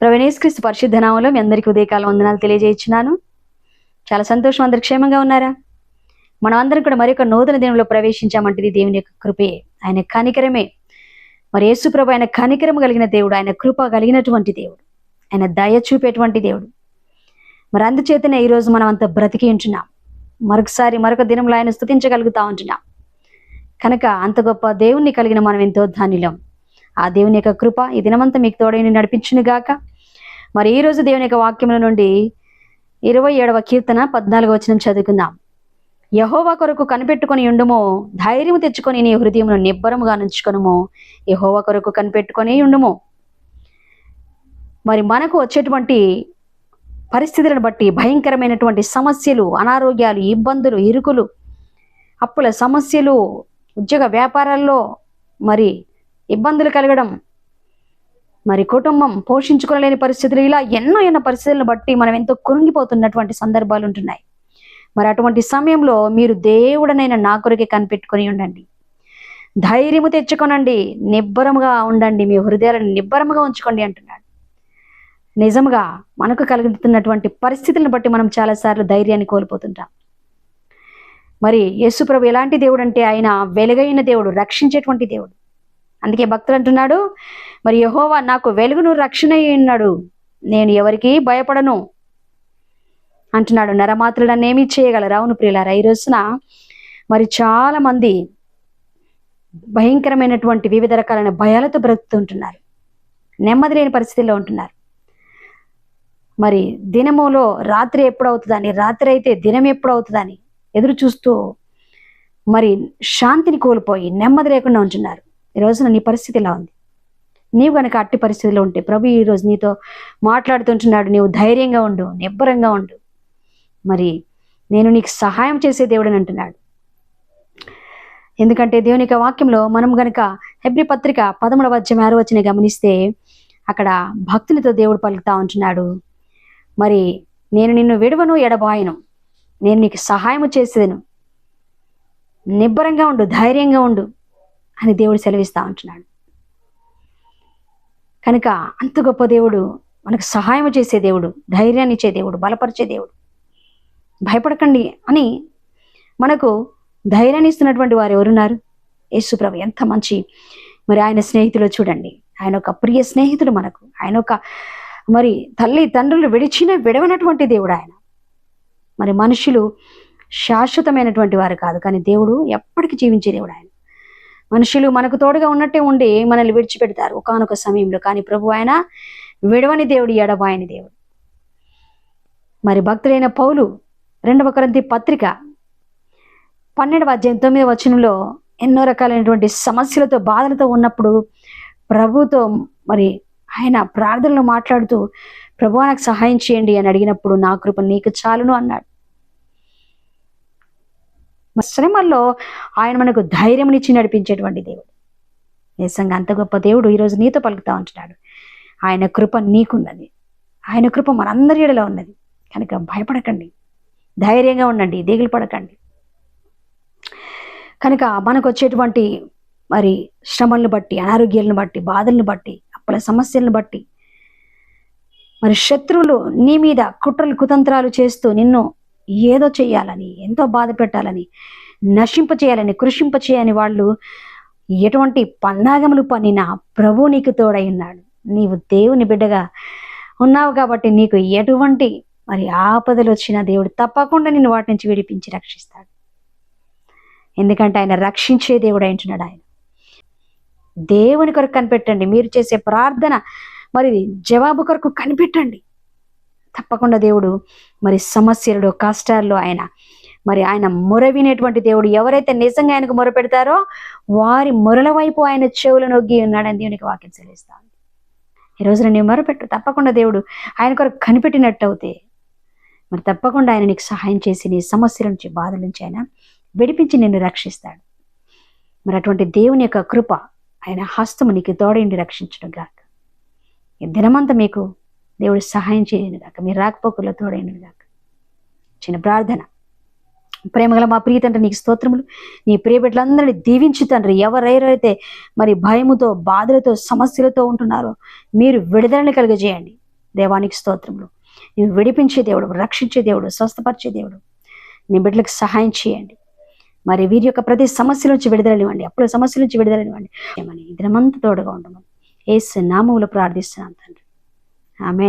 ప్రవీణేశ్క్రీస్తు పరిశుద్ధ నామంలో మీ అందరికీ ఉదయకాల వందనాలు తెలియజేయించున్నాను. చాలా సంతోషం అందరు క్షేమంగా ఉన్నారా? మనం అందరం కూడా మరొక నూతన దినంలో ప్రవేశించామంటే ఇది దేవుని యొక్క కృపే. ఆయన కనికరమే. మరి యేసుప్రభు ఆయన కనికరం కలిగిన దేవుడు ఆయన కృప కలిగినటువంటి దేవుడు. ఆయన దయ చూపేటువంటి దేవుడు. మరి అందుచేతనే ఈరోజు మనం అంత బ్రతికి ఉంటున్నాం. మరొకసారి మరొక దినంలో ఆయన స్థుతించగలుగుతా ఉంటున్నాం. కనుక అంత గొప్ప దేవుణ్ణి కలిగిన మనం ఎంతో ధాన్యులం. ఆ దేవుని యొక్క కృప ఈ దినమంతా మీకు తోడైన నడిపించును గాక మరి ఈరోజు దేవుని యొక్క వాక్యముల నుండి ఇరవై ఏడవ కీర్తన పద్నాలుగో వచనం చదువుకుందాం. యహోవా కొరకు కనిపెట్టుకొని ఉండుమో ధైర్యము తెచ్చుకొని నీ హృదయమును నిబ్బరముగా నుంచుకొనుము. యహోవా కొరకు కనిపెట్టుకొని ఉండుము. మరి మనకు వచ్చేటువంటి పరిస్థితులను బట్టి భయంకరమైనటువంటి సమస్యలు అనారోగ్యాలు ఇబ్బందులు ఇరుకులు అప్పుల సమస్యలు ఉద్యోగ వ్యాపారాల్లో మరి ఇబ్బందులు కలగడం మరి కుటుంబం పోషించుకోలేని పరిస్థితులు ఇలా ఎన్నో ఎన్నో పరిస్థితులను బట్టి మనం ఎంతో కురుంగిపోతున్నటువంటి సందర్భాలు ఉంటున్నాయి. మరి అటువంటి సమయంలో మీరు దేవుడనైన నా కొరకే కనిపెట్టుకొని ఉండండి. ధైర్యము తెచ్చుకొనండి. నిబ్బరముగా ఉండండి. మీ హృదయాలను నిబ్బరముగా ఉంచుకోండి అంటున్నాడు. నిజముగా మనకు కలుగుతున్నటువంటి పరిస్థితులను బట్టి మనం చాలాసార్లు ధైర్యాన్ని కోల్పోతుంటాం. మరి యేసుప్రభు ఎలాంటి దేవుడు అంటే ఆయన వెలుగైన దేవుడు రక్షించేటువంటి దేవుడు. అందుకే భక్తులు అంటున్నాడు మరి యహోవా నాకు వెలుగును రక్షణ అయి నేను ఎవరికీ భయపడను. అంటున్నాడు నరమాత్రుడు నన్ను ఏమీ చేయగలరు? అవును ప్రియులారా ఈ రోజున మరి చాలా మంది భయంకరమైనటువంటి వివిధ రకాలైన భయాలతో బ్రతుకుతుంటున్నారు. నెమ్మది లేని పరిస్థితుల్లో ఉంటున్నారు. మరి దినములో రాత్రి ఎప్పుడు అవుతుందని రాత్రి అయితే దినం ఎప్పుడు అవుతుందని ఎదురు చూస్తూ మరి శాంతిని కోల్పోయి నెమ్మది లేకుండా ఉంటున్నారు. ఈ రోజున నీ పరిస్థితి ఇలా ఉంది? నీవు కనుక అట్టి పరిస్థితిలో ఉంటే ప్రభు ఈ రోజు నీతో మాట్లాడుతుంటున్నాడు. నీవు ధైర్యంగా ఉండు నిబ్బరంగా ఉండు. మరి నేను నీకు సహాయం చేసే దేవుడని అంటున్నాడు. ఎందుకంటే దేవుని యొక్క వాక్యంలో మనం గనక హెబ్రి పత్రిక పదమూడవ అధ్యాయం ఆరు వచ్చిన గమనిస్తే అక్కడ భక్తునితో దేవుడు పలుకుతా ఉంటున్నాడు. మరి నేను నిన్ను విడవను ఎడబాయను. నేను నీకు సహాయం చేసేదను. నిబ్బరంగా ఉండు ధైర్యంగా ఉండు అని దేవుడు సెలవిస్తా ఉంటున్నాడు. కనుక అంత గొప్ప దేవుడు మనకు సహాయం చేసే దేవుడు ధైర్యాన్ని ఇచ్చే దేవుడు బలపరిచే దేవుడు. భయపడకండి అని మనకు ధైర్యాన్ని ఇస్తున్నటువంటి వారు ఎవరున్నారు? యేసుప్రభు ఎంత మంచి మరి ఆయన స్నేహితులు చూడండి. ఆయన ఒక ప్రియ స్నేహితుడు మనకు. ఆయన ఒక మరి తల్లి తండ్రులు విడిచిన విడవనటువంటి దేవుడు ఆయన. మరి మనుషులు శాశ్వతమైనటువంటి వారు కాదు. కానీ దేవుడు ఎప్పటికీ జీవించే దేవుడు ఆయన. మనుషులు మనకు తోడుగా ఉన్నట్టే ఉండి మనల్ని విడిచిపెడతారు ఒకనొక సమయంలో. కానీ ప్రభు ఆయన విడవని దేవుడు ఎడబాయని దేవుడు. మరి భక్తుడైన పౌలు రెండవ కరంతి పత్రిక పన్నెండవ అధ్యాయం తొమ్మిదవ వచనంలో ఎన్నో రకాలైనటువంటి సమస్యలతో బాధలతో ఉన్నప్పుడు ప్రభుతో మరి ఆయన ప్రార్థనలో మాట్లాడుతూ ప్రభు నాకు సహాయం చేయండి అని అడిగినప్పుడు నా కృప నీకు చాలును అన్నాడు. శ్రమల్లో ఆయన మనకు ధైర్యంనిచ్చి నడిపించేటువంటి దేవుడు. నిజంగా అంత గొప్ప దేవుడు ఈరోజు నీతో పలుకుతా ఉంటున్నాడు. ఆయన కృప నీకున్నది. ఆయన కృప మనందరి ఎడలో ఉన్నది. కనుక భయపడకండి. ధైర్యంగా ఉండండి. దిగులు పడకండి. కనుక మనకు వచ్చేటువంటి మరి శ్రమలను బట్టి అనారోగ్యాలను బట్టి బాధలను బట్టి అప్పుల సమస్యలను బట్టి మరి శత్రువులు నీ మీద కుట్రలు కుతంత్రాలు చేస్తూ నిన్ను ఏదో చేయాలని ఎంతో బాధ పెట్టాలని నశింప చేయాలని కృషింప చేయని వాళ్ళు ఎటువంటి పన్నాగములు పన్నినా ప్రభు నీకు తోడై ఉన్నాడు. నీవు దేవుని బిడ్డగా ఉన్నావు కాబట్టి నీకు ఎటువంటి మరి ఆపదలు వచ్చిన దేవుడు తప్పకుండా నిన్ను వాటి నుంచి విడిపించి రక్షిస్తాడు. ఎందుకంటే ఆయన రక్షించే దేవుడు అంటున్నాడు ఆయన. దేవుని కొరకు కనిపెట్టండి. మీరు చేసే ప్రార్థన మరి జవాబు కొరకు కనిపెట్టండి. తప్పకుండా దేవుడు మరి సమస్యలలో కష్టాల్లో ఆయన. మరి ఆయన మొర వినేటువంటి దేవుడు ఎవరైతే నిజంగా ఆయనకు మొర పెడతారో వారి మొరల వైపు ఆయన చెవులు నొగ్గి ఉన్నాడని దేవునికి వాక్యం చెల్లిస్తాను ఈ రోజున నీవు మొరపెట్టు తప్పకుండా దేవుడు ఆయన కొరకు కనిపెట్టినట్టు అవుతే మరి తప్పకుండా ఆయన నీకు సహాయం చేసి నీ సమస్యల నుంచి బాధల నుంచి ఆయన విడిపించి నిన్ను రక్షిస్తాడు. మరి అటువంటి దేవుని యొక్క కృప ఆయన హస్తము నీకు తోడైండి రక్షించడం గాక. ఈ దినమంతా మీకు దేవుడు సహాయం చేయను గాక. మీరు రాకపోకల్లో తోడైండు గాక. చిన్న ప్రార్థన. ప్రేమగల మా ప్రియ తండ్రి నీకు స్తోత్రములు. నీ ప్రియ బిడ్డలందరినీ దీవించు తండ్రి. ఎవరెవరైతే మరి భయముతో బాధలతో సమస్యలతో ఉంటున్నారో మీరు విడుదలని కలిగజేయండి. దేవానికి స్తోత్రములు. నువ్వు విడిపించే దేవుడు రక్షించే దేవుడు స్వస్థపరిచే దేవుడు. నీ బిడ్డలకు సహాయం చేయండి. మరి వీరి యొక్క ప్రతి సమస్య నుంచి విడుదలనివ్వండి. అప్పుడు సమస్య నుంచి విడుదలనివ్వండి. ఏమని దినమంతా తోడుగా ఉండమని ఏసు నామములు ప్రార్థిస్తున్నాను తండ్రి. Amén.